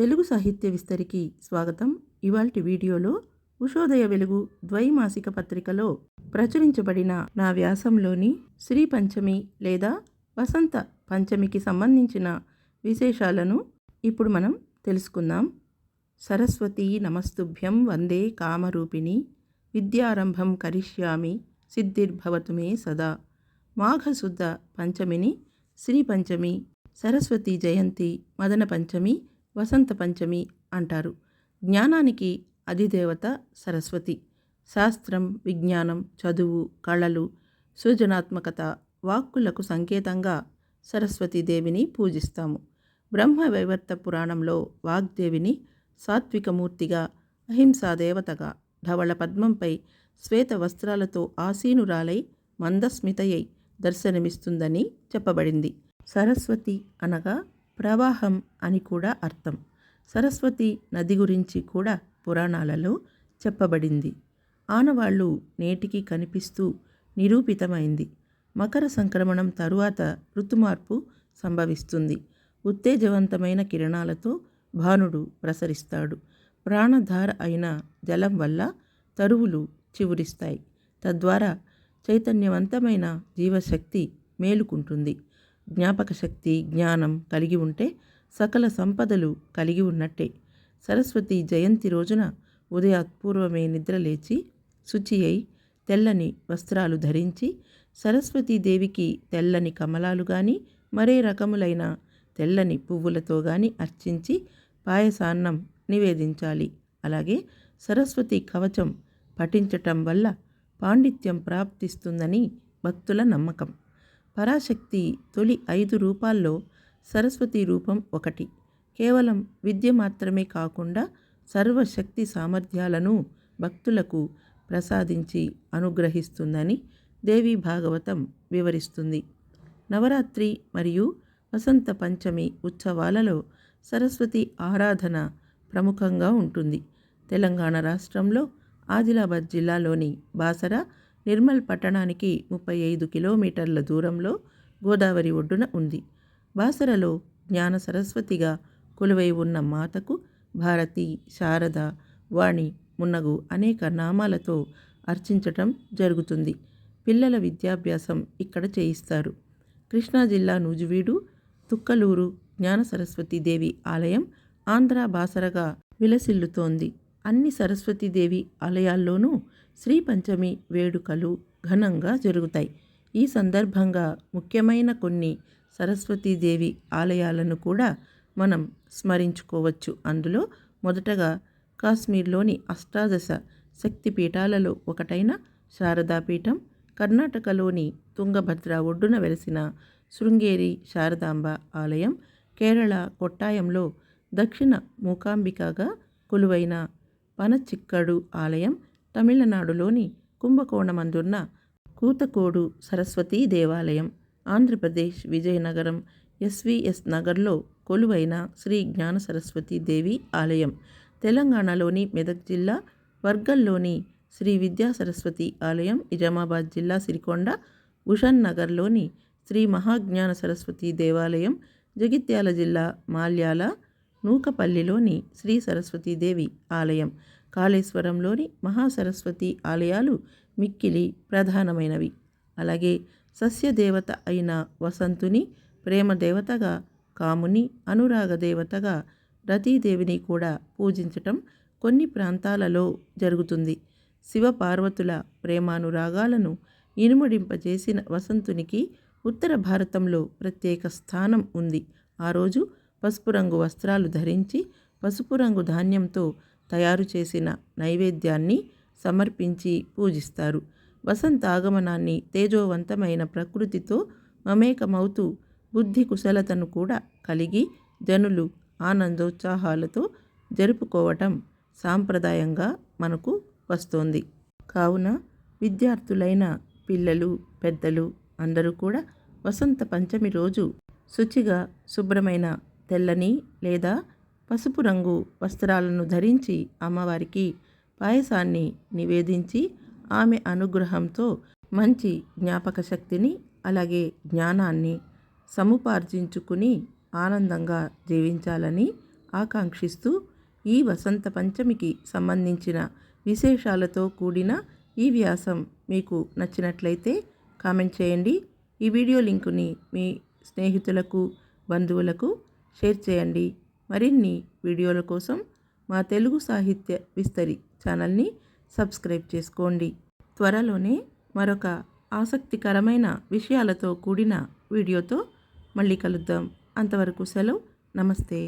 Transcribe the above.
తెలుగు సాహిత్య విస్తరికి స్వాగతం. ఇవాల్టి వీడియోలో ఉషోదయ వెలుగు ద్వైమాసిక పత్రికలో ప్రచురించబడిన నా వ్యాసంలోని శ్రీ పంచమి లేదా వసంత పంచమికి సంబంధించిన విశేషాలను ఇప్పుడు మనం తెలుసుకుందాం. సరస్వతీ నమస్తుభ్యం వందే కామరూపిణి విద్యారంభం కరిష్యామి సిద్ధిర్భవతు మే సదా. మాఘశుద్ధ పంచమిని శ్రీ పంచమి సరస్వతి జయంతి మదన పంచమి వసంత పంచమి అంటారు. జ్ఞానానికి అధిదేవత సరస్వతి. శాస్త్రం విజ్ఞానం చదువు కళలు సృజనాత్మకత వాక్కులకు సంకేతంగా సరస్వతీదేవిని పూజిస్తాము. బ్రహ్మ వైవర్త పురాణంలో వాగ్దేవిని సాత్వికమూర్తిగా అహింసా దేవతగా ధవళ పద్మంపై శ్వేత వస్త్రాలతో ఆసీనురాలై మందస్మితయై దర్శనమిస్తుందని చెప్పబడింది. సరస్వతి అనగా ప్రవాహం అని కూడా అర్థం. సరస్వతి నది గురించి కూడా పురాణాలలో చెప్పబడింది. ఆనవాళ్ళు నేటికి కనిపిస్తూ నిరూపితమైంది. మకర సంక్రమణం తరువాత ఋతుమార్పు సంభవిస్తుంది. ఉత్తేజవంతమైన కిరణాలతో భానుడు ప్రసరిస్తాడు. ప్రాణధార అయిన జలం వల్ల తరువులు చివురిస్తాయి. తద్వారా చైతన్యవంతమైన జీవశక్తి మేలుకుంటుంది. జ్ఞాపక శక్తి జ్ఞానం కలిగి ఉంటే సకల సంపదలు కలిగి ఉన్నట్టే. సరస్వతి జయంతి రోజున ఉదయాత్పూర్వమే నిద్రలేచి శుచి అయి తెల్లని వస్త్రాలు ధరించి సరస్వతీదేవికి తెల్లని కమలాలు కానీ మరే రకములైన తెల్లని పువ్వులతో కానీ అర్చించి పాయసాన్నం నివేదించాలి. అలాగే సరస్వతి కవచం పఠించటం వల్ల పాండిత్యం ప్రాప్తిస్తుందని భక్తుల నమ్మకం. పరాశక్తి తొలి ఐదు రూపాల్లో సరస్వతి రూపం ఒకటి. కేవలం విద్య మాత్రమే కాకుండా సర్వశక్తి సామర్థ్యాలను భక్తులకు ప్రసాదించి అనుగ్రహిస్తుందని దేవి భాగవతం వివరిస్తుంది. నవరాత్రి మరియు వసంత పంచమి ఉత్సవాలలో సరస్వతి ఆరాధన ప్రముఖంగా ఉంటుంది. తెలంగాణ రాష్ట్రంలో ఆదిలాబాద్ జిల్లాలోని బాసర నిర్మల్ పట్టణానికి ముప్పై ఐదు కిలోమీటర్ల దూరంలో గోదావరి ఒడ్డున ఉంది. బాసరలో జ్ఞాన సరస్వతిగా కొలువై ఉన్న మాతకు భారతి శారద వాణి మున్నగు అనేక నామాలతో అర్చించటం జరుగుతుంది. పిల్లల విద్యాభ్యాసం ఇక్కడ చేయిస్తారు. కృష్ణా జిల్లా నూజివీడు తుక్కలూరు జ్ఞాన సరస్వతి దేవి ఆలయం ఆంధ్ర బాసరగా విలసిల్లుతోంది. అన్ని సరస్వతీదేవి ఆలయాల్లోనూ శ్రీ పంచమి వేడుకలు ఘనంగా జరుగుతాయి. ఈ సందర్భంగా ముఖ్యమైన కొన్ని సరస్వతీదేవి ఆలయాలను కూడా మనం స్మరించుకోవచ్చు. అందులో మొదటగా కాశ్మీర్లోని అష్టాదశ శక్తిపీఠాలలో ఒకటైన శారదాపీఠం కర్ణాటకలోని తుంగభద్ర ఒడ్డున వెలిసిన శృంగేరి శారదాంబ ఆలయం కేరళ కొట్టాయంలో దక్షిణ మూకాంబికగా కొలువైన వనచిక్కడు ఆలయం తమిళనాడులోని కుంభకోణమందున్న కూతకోడు సరస్వతీ దేవాలయం. ఆంధ్రప్రదేశ్ విజయనగరం ఎస్విఎస్ నగర్లో కొలువైన శ్రీ జ్ఞాన సరస్వతీ దేవి ఆలయం. తెలంగాణలోని మెదక్ జిల్లా వర్గల్లోని శ్రీ విద్యా సరస్వతి ఆలయం నిజామాబాద్ జిల్లా సిరికొండ ఉషన్ నగర్లోని శ్రీ మహాజ్ఞాన సరస్వతి దేవాలయం జగిత్యాల జిల్లా మాల్యాల నూకపల్లిలోని శ్రీ సరస్వతీదేవి ఆలయం. కాళేశ్వరంలోని మహాసరస్వతి ఆలయాలు మిక్కిలి ప్రధానమైనవి. అలాగే సస్యదేవత అయిన వసంతుని ప్రేమదేవతగా కాముని అనురాగ దేవతగా రతీదేవిని కూడా పూజించటం కొన్ని ప్రాంతాలలో జరుగుతుంది. శివపార్వతుల ప్రేమానురాగాలను ఇనుమడింపజేసిన వసంతునికి ఉత్తర భారతంలో ప్రత్యేక స్థానం ఉంది. ఆ రోజు పసుపు రంగు వస్త్రాలు ధరించి పసుపు రంగు ధాన్యంతో తయారు చేసిన నైవేద్యాన్ని సమర్పించి పూజిస్తారు. వసంత ఆగమనాన్ని తేజోవంతమైన ప్రకృతితో మమేకమవుతూ బుద్ధి కుశలతను కూడా కలిగి జనులు ఆనందోత్సాహాలతో జరుపుకోవటం సాంప్రదాయంగా మనకు వస్తోంది. కావున విద్యార్థులైన పిల్లలు పెద్దలు అందరూ కూడా వసంత పంచమి రోజు శుచిగా శుభ్రమైన తెల్లని లేదా పసుపు రంగు వస్త్రాలను ధరించి అమ్మవారికి పాయసాన్ని నివేదించి ఆమె అనుగ్రహంతో మంచి జ్ఞాపక శక్తిని అలాగే జ్ఞానాన్ని సముపార్జించుకుని ఆనందంగా జీవించాలని ఆకాంక్షిస్తూ ఈ వసంత పంచమికి సంబంధించిన విశేషాలతో కూడిన ఈ వ్యాసం మీకు నచ్చినట్లయితే కామెంట్ చేయండి. ఈ వీడియో లింకుని మీ స్నేహితులకు బంధువులకు షేర్ చేయండి. మరిన్ని వీడియోల కోసం మా తెలుగు సాహిత్య విస్తరి ఛానల్ని సబ్స్క్రైబ్ చేసుకోండి. త్వరలోనే మరొక ఆసక్తికరమైన విషయాలతో కూడిన వీడియోతో మళ్ళీ కలుద్దాం. అంతవరకు సెలవు. నమస్తే.